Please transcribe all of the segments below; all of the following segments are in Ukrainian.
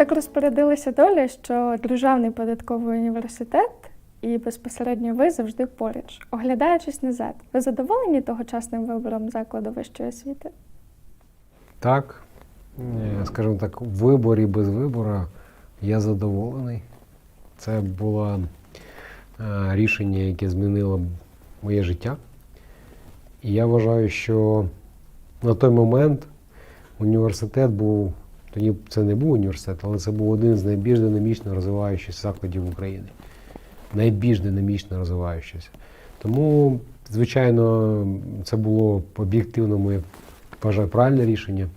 Так розпорядилася доля, що Державний податковий університет і безпосередньо ви завжди поруч. Оглядаючись назад, ви задоволені тогочасним вибором закладу вищої освіти? Так, е, скажімо так, в виборі без вибору я задоволений. Це було е, рішення, яке змінило моє життя. І я вважаю, що на той момент університет був, тоді це не був університет, але це був один з найбільш динамічно розвиваючихся закладів України. Найбільш динамічно розвиваючийся. Тому, звичайно, це було об'єктивно моє вважаю, правильне рішення.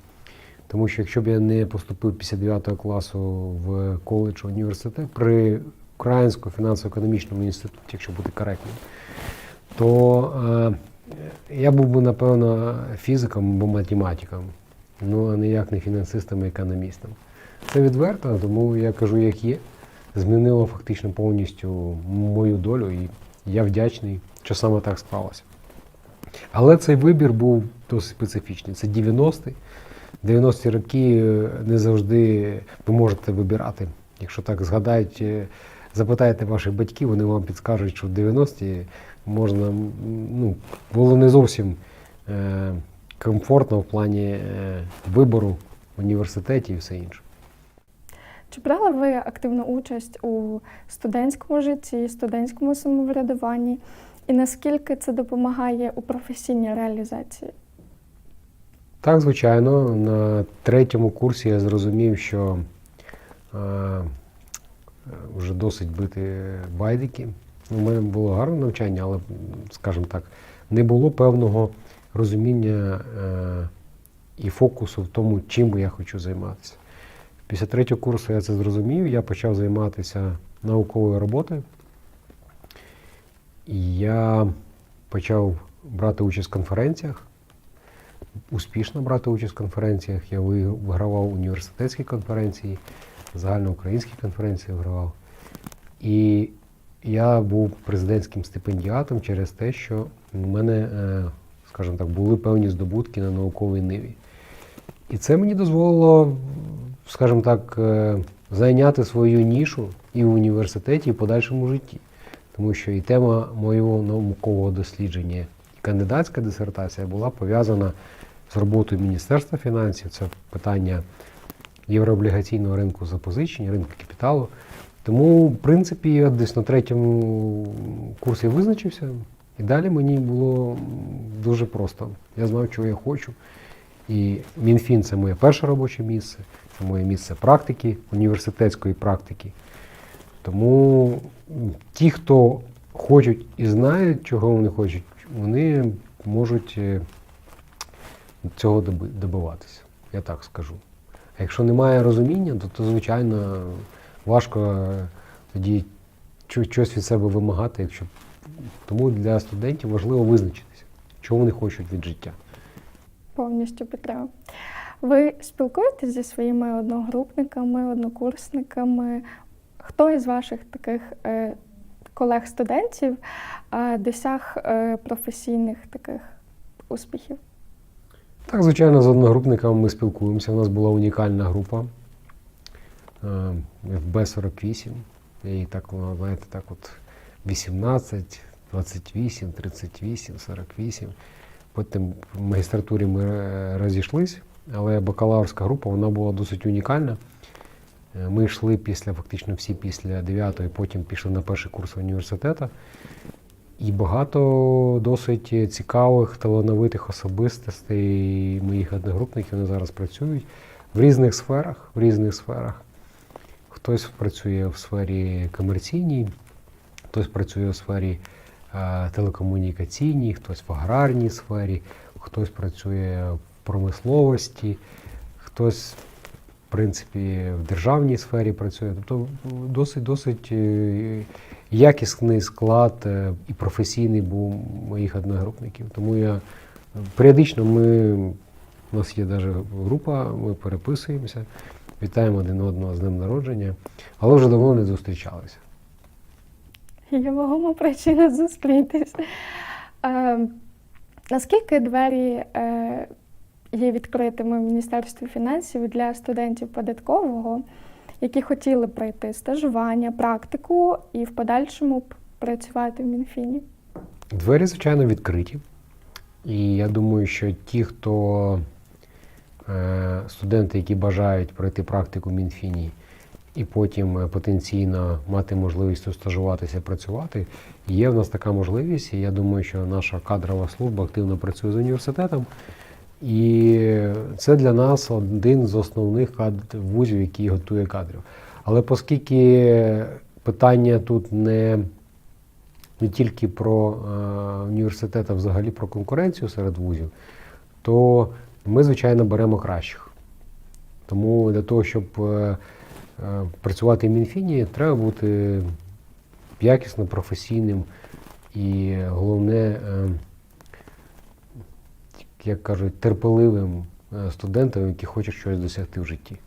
Тому що якщо б я не поступив після 9 класу в коледж університет при Українському фінансово-економічному інституті, якщо бути коректним, то е, я був би, напевно, фізиком або математиком, ну а ніяк не фінансистом і економістом. Це відверто, тому я кажу, як є. Змінило фактично повністю мою долю, і я вдячний, що саме так склалося. Але цей вибір був досить специфічний. Це 90-ті. 90-ті роки е, не завжди ви можете вибирати. Якщо так згадаєте, запитаєте ваших батьків, вони вам підскажуть, що в 90-ті можна, ну, було не зовсім е, комфортно в плані е, вибору в університеті і все інше. Чи брали ви активну участь у студентському житті, студентському самоврядуванні? І наскільки це допомагає у професійній реалізації? Так, звичайно, на третьому курсі я зрозумів, що е, вже досить бити байдики. У мене було гарне навчання, але, скажімо так, не було певного розуміння е, і фокусу в тому, чим я хочу займатися. Після третього курсу я це зрозумів, я почав займатися науковою роботою. І я почав брати участь в конференціях успішно брати участь в конференціях. Я вигравав університетські конференції, загальноукраїнські конференції вигравав. І я був президентським стипендіатом через те, що в мене, е, скажімо так, були певні здобутки на науковій ниві. І це мені дозволило, скажімо так, е, зайняти свою нішу і в університеті, і в подальшому житті. Тому що і тема моєго наукового дослідження, і кандидатська дисертація була пов'язана з роботою Міністерства фінансів. Це питання єврооблігаційного ринку запозичень, ринку капіталу. Тому, в принципі, я десь на третьому курсі визначився, і далі мені було дуже просто. Я знав, чого я хочу. І Мінфін це моє перше робоче місце, це моє місце практики, університетської практики. Тому ті, хто хочуть і знають, чого вони хочуть, вони можуть е, цього доби- добиватися. Я так скажу. А якщо немає розуміння, то, то звичайно важко е, тоді щось від себе вимагати. Якщо... Тому для студентів важливо визначитися, чого вони хочуть від життя. Повністю підтримую. Ви спілкуєтесь зі своїми одногрупниками, однокурсниками? Хто із ваших таких е, колег-студентів е, досяг е, професійних таких успіхів? Так, звичайно, з одногрупниками ми спілкуємося. У нас була унікальна група е, FB48. І так, знаєте, так от 18, 28, 38, 48. Потім в магістратурі ми е, розійшлись, але бакалаврська група вона була досить унікальна. Е, Ми йшли після, фактично всі після 9 потім пішли на перший курс університету. І багато досить цікавих, талановитих особистостей моїх одногрупників вони зараз працюють в різних сферах, в різних сферах. Хтось працює в сфері комерційній, хтось працює в сфері е, телекомунікаційній, хтось в аграрній сфері, хтось працює в промисловості, хтось, в принципі, в державній сфері працює. Тобто досить досить е, якісний склад е, і професійний був моїх одногрупників. Тому я періодично ми, у нас є навіть група, ми переписуємося, вітаємо один одного з днем народження, але вже давно не зустрічалися. Є вагома причина зустрітись. Е, наскільки двері е, є відкритими в Міністерстві фінансів для студентів податкового? які хотіли пройти стажування, практику і в подальшому працювати в Мінфіні? Двері, звичайно, відкриті. І я думаю, що ті, хто е, студенти, які бажають пройти практику в Мінфіні і потім е, потенційно мати можливість тут стажуватися, працювати, є в нас така можливість. І я думаю, що наша кадрова служба активно працює з університетом. І це для нас один з основних вузів, який готує кадрів. Але оскільки питання тут не не тільки про е, університет, а взагалі про конкуренцію серед вузів, то ми, звичайно, беремо кращих. Тому для того, щоб е, працювати в Мінфіні, треба бути якісно, професійним і головне, е, як кажуть, терпеливим е, студентом, який хоче щось досягти в житті.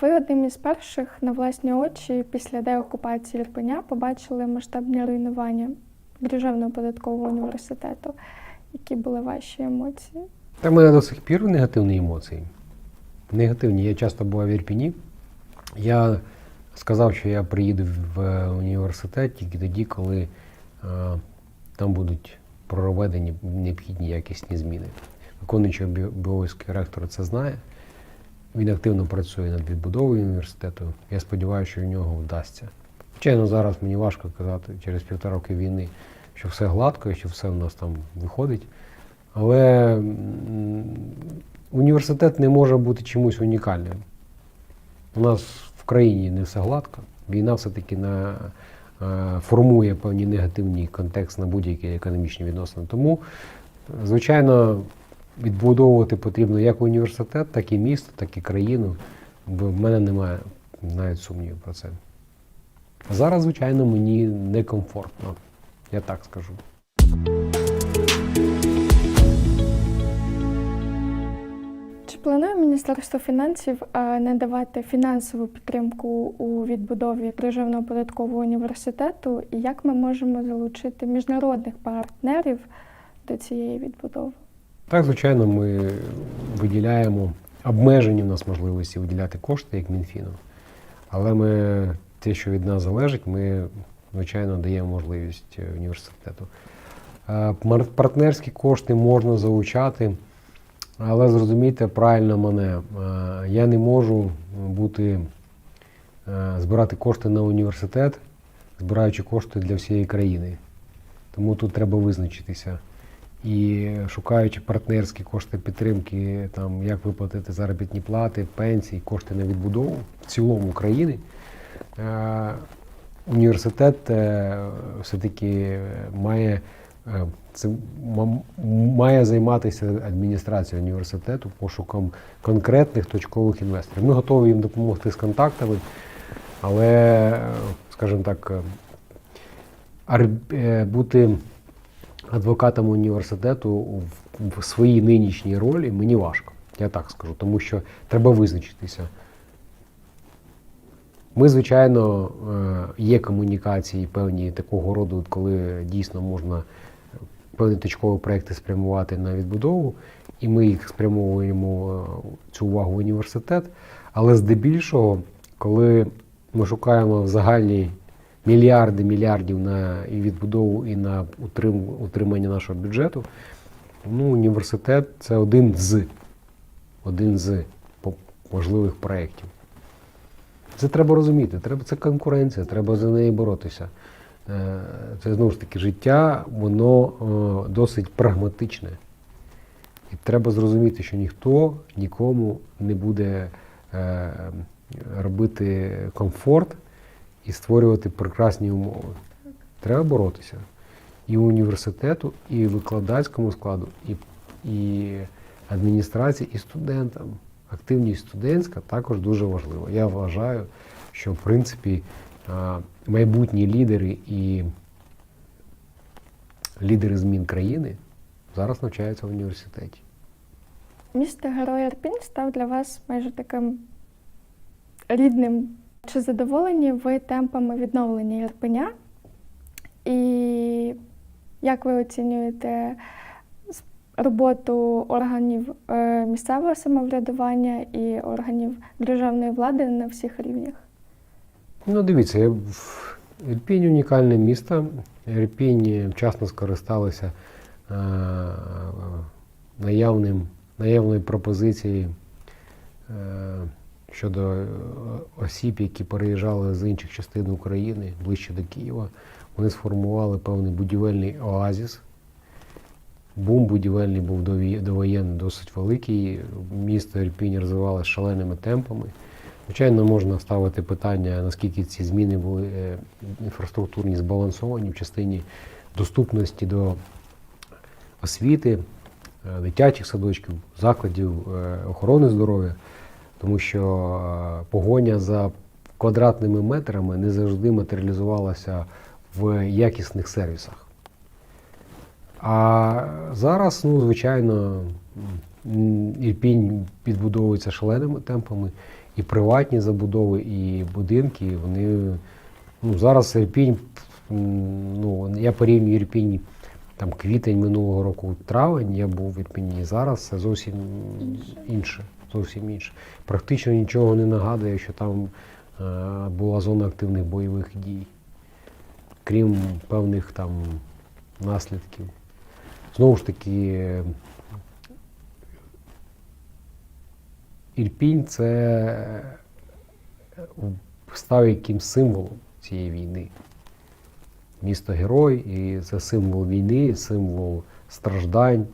Ви одним із перших на власні очі після деокупації Ірпеня побачили масштабні руйнування Державного податкового університету. Які були ваші емоції? Та в мене до сих пір негативні емоції. Негативні. Я часто бував в Ірпіні. Я сказав, що я приїду в університет тільки тоді, коли е, там будуть проведені необхідні якісні зміни. Виконуючий обов'язки ректора це знає. Він активно працює над відбудовою університету. Я сподіваюся, що в нього вдасться. Звичайно, зараз мені важко казати через півтора роки війни, що все гладко і що все в нас там виходить. Але університет не може бути чимось унікальним. У нас в країні не все гладко. Війна все-таки на, е, формує певний негативний контекст на будь-які економічні відносини. Тому, звичайно, відбудовувати потрібно як університет, так і місто, так і країну. Бо в мене немає навіть сумнівів про це. Зараз, звичайно, мені некомфортно, я так скажу. Планує Міністерство фінансів е, надавати фінансову підтримку у відбудові Державного податкового університету? І як ми можемо залучити міжнародних партнерів до цієї відбудови? Так, звичайно, ми виділяємо обмежені в нас можливості виділяти кошти як Мінфіну. Але ми те, що від нас залежить, ми, звичайно, даємо можливість е, університету. Е, Партнерські кошти можна залучати, але зрозумійте правильно мене, е, я не можу бути, е, збирати кошти на університет, збираючи кошти для всієї країни. Тому тут треба визначитися. І шукаючи партнерські кошти підтримки, там як виплатити заробітні плати, пенсії, кошти на відбудову в цілому країни, е, університет все-таки має, це, має займатися адміністрація університету пошуком конкретних точкових інвесторів. Ми готові їм допомогти з контактами, але, е, скажімо так, е, е, бути адвокатом університету в, своїй нинішній ролі мені важко, я так скажу, тому що треба визначитися. Ми, звичайно, е, є комунікації певні такого роду, коли дійсно можна певні точкові проекти спрямувати на відбудову, і ми їх спрямовуємо е, цю увагу в університет. Але здебільшого, коли ми шукаємо загальні мільярди мільярдів на відбудову, і на утрим, утримання нашого бюджету, ну, університет це один з один з можливих проєктів. Це треба розуміти. Треба, це конкуренція, треба за неї боротися. Е, Це знову ж таки життя, воно е, досить прагматичне. І треба зрозуміти, що ніхто нікому не буде е, робити комфорт і створювати прекрасні умови. Треба боротися. І університету, і викладацькому складу, і, і адміністрації, і студентам. Активність студентська також дуже важлива. Я вважаю, що в принципі майбутні лідери і лідери змін країни зараз навчаються в університеті. Місто Герой Ірпінь став для вас майже таким рідним. Чи задоволені ви темпами відновлення Ірпеня? І як ви оцінюєте роботу органів е, місцевого самоврядування і органів державної влади на всіх рівнях? Ну, дивіться, Ірпінь унікальне місто. Ірпінь вчасно скористалися е, наявним, наявною пропозицією е, щодо осіб, які переїжджали з інших частин України ближче до Києва. Вони сформували певний будівельний оазіс. Бум будівельний був довоєнний досить великий. Місто Ірпінь розвивалося шаленими темпами. Звичайно, можна ставити питання, наскільки ці зміни були е, інфраструктурні збалансовані в частині доступності до освіти, е, дитячих садочків, закладів е, охорони здоров'я, тому що погоня за квадратними метрами не завжди матеріалізувалася в якісних сервісах. А зараз, ну, звичайно, Ірпінь підбудовується шаленими темпами, і приватні забудови, і будинки, вони. Ну, зараз Ірпінь, ну, я порівнюю Ірпінь там квітень минулого року, травень, я був в Ірпіні, і зараз це зовсім інше. Зовсім інше. Практично нічого не нагадує, що там е, була зона активних бойових дій, крім певних там наслідків. Знову ж таки, Ірпінь це е, став якимсь символом цієї війни. Місто герой, і це символ війни, символ страждань,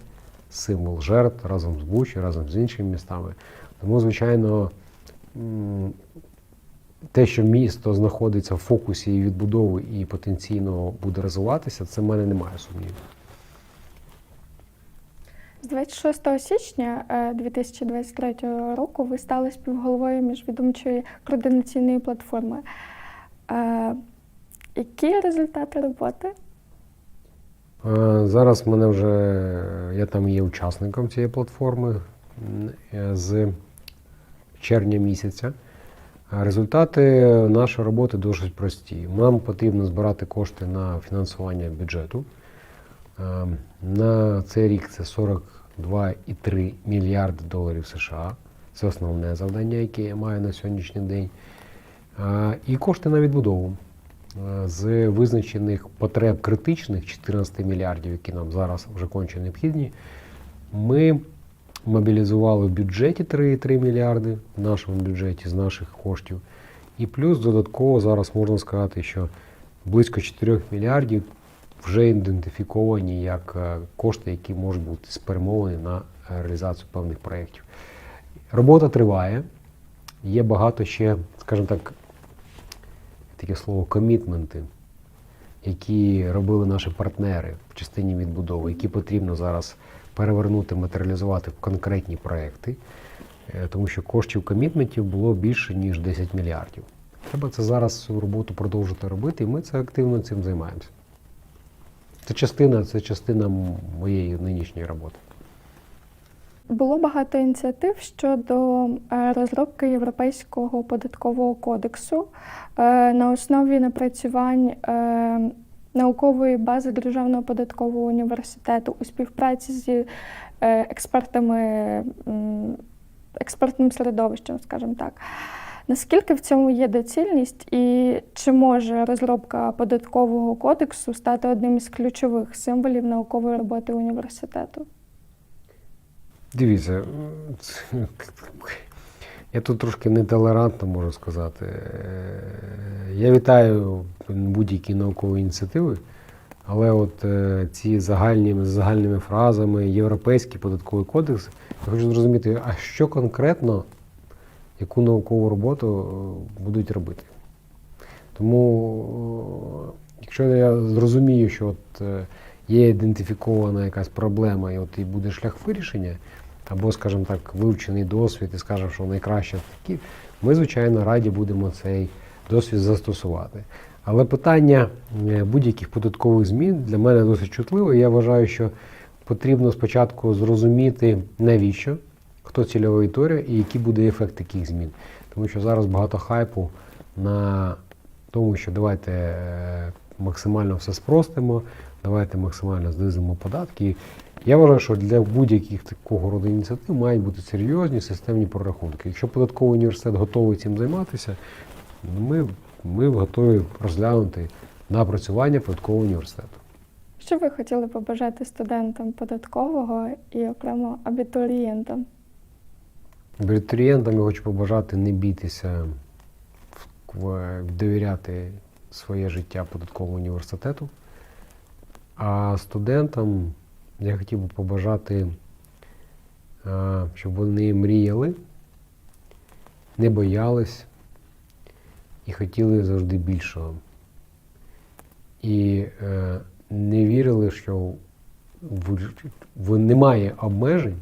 символ жертв разом з Бучі, разом з іншими містами. Тому, звичайно, те, що місто знаходиться в фокусі відбудови і потенційно буде розвиватися, це в мене немає сумнівів. З 26 січня е, 2023 року ви стали співголовою міжвідомчої координаційної платформи. Е, Які результати роботи? Е, Зараз мене вже я там є учасником цієї платформи е, з червня місяця. Результати нашої роботи досить прості. Нам потрібно збирати кошти на фінансування бюджету. Е, На цей рік це 42,3 мільярди доларів США. Це основне завдання, яке я маю на сьогоднішній день. І кошти на відбудову. З визначених потреб критичних 14 мільярдів, які нам зараз вже конче необхідні, ми мобілізували в бюджеті 3,3 мільярди в нашому бюджеті з наших коштів. І плюс додатково зараз можна сказати, що близько 4 мільярдів вже ідентифіковані як е, кошти, які можуть бути спрямовані на е, реалізацію певних проєктів. Робота триває. Є багато ще, скажімо так, таке слово комітменти, які робили наші партнери в частині відбудови, які потрібно зараз перевернути, матеріалізувати в конкретні проекти, Е, тому що коштів комітментів було більше ніж 10 мільярдів. Треба це зараз роботу продовжити робити, і ми це активно цим займаємося. Це частина, це частина моєї нинішньої роботи. Було багато ініціатив щодо е, розробки Європейського податкового кодексу е, на основі напрацювань е, наукової бази Державного податкового університету у співпраці з експертами, експертним середовищем, скажімо так. Наскільки в цьому є доцільність, і чи може розробка податкового кодексу стати одним із ключових символів наукової роботи університету? Дивіться, я тут трошки нетолерантно можу сказати. Я вітаю будь-які наукові ініціативи, але от е, ці загальні, загальними фразами, європейський податковий кодекс, я хочу зрозуміти, а що конкретно, яку наукову роботу е, будуть робити. Тому, е, якщо я зрозумію, що от е, є ідентифікована якась проблема, і от і буде шлях вирішення, або, скажімо так, вивчений досвід і скажемо, що найкраще такі, ми, звичайно, раді будемо цей досвід застосувати. Але питання будь-яких податкових змін для мене досить чутливе. Я вважаю, що потрібно спочатку зрозуміти, навіщо, хто цільова аудиторія і який буде ефект таких змін. Тому що зараз багато хайпу на тому, що давайте е, максимально все спростимо, давайте максимально знизимо податки. Я вважаю, що для будь-яких такого роду ініціатив мають бути серйозні системні прорахунки. Якщо податковий університет готовий цим займатися, ми ми готові розглянути напрацювання податкового університету. Що ви хотіли побажати студентам податкового і окремо абітурієнтам? Абітурієнтам я хочу побажати не бійтеся в- довіряти своє життя податковому університету. А студентам я хотів би побажати, е, щоб вони мріяли, не боялись і хотіли завжди більшого. І е, не вірили, що немає обмежень,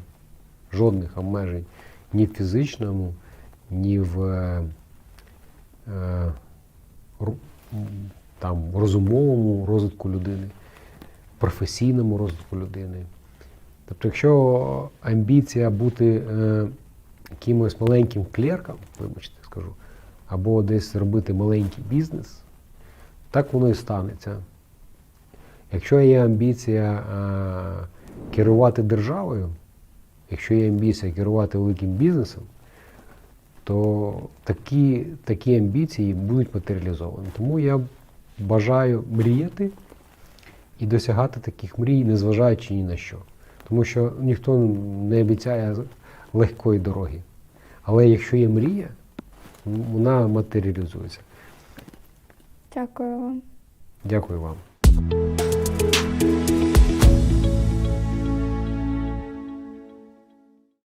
жодних обмежень ні в фізичному, ні в е, е, там, розумовому розвитку людини, професійному розвитку людини. Тобто, якщо амбіція бути е, якимось маленьким клерком, вибачте, скажу, або десь зробити маленький бізнес, так воно і станеться. Якщо є амбіція е, керувати державою, якщо є амбіція керувати великим бізнесом, то такі, такі амбіції будуть матеріалізовані. Тому я бажаю мріяти і досягати таких мрій, незважаючи ні на що. Тому що ніхто не обіцяє легкої дороги. Але якщо є мрія, вона матеріалізується. Дякую вам. Дякую вам.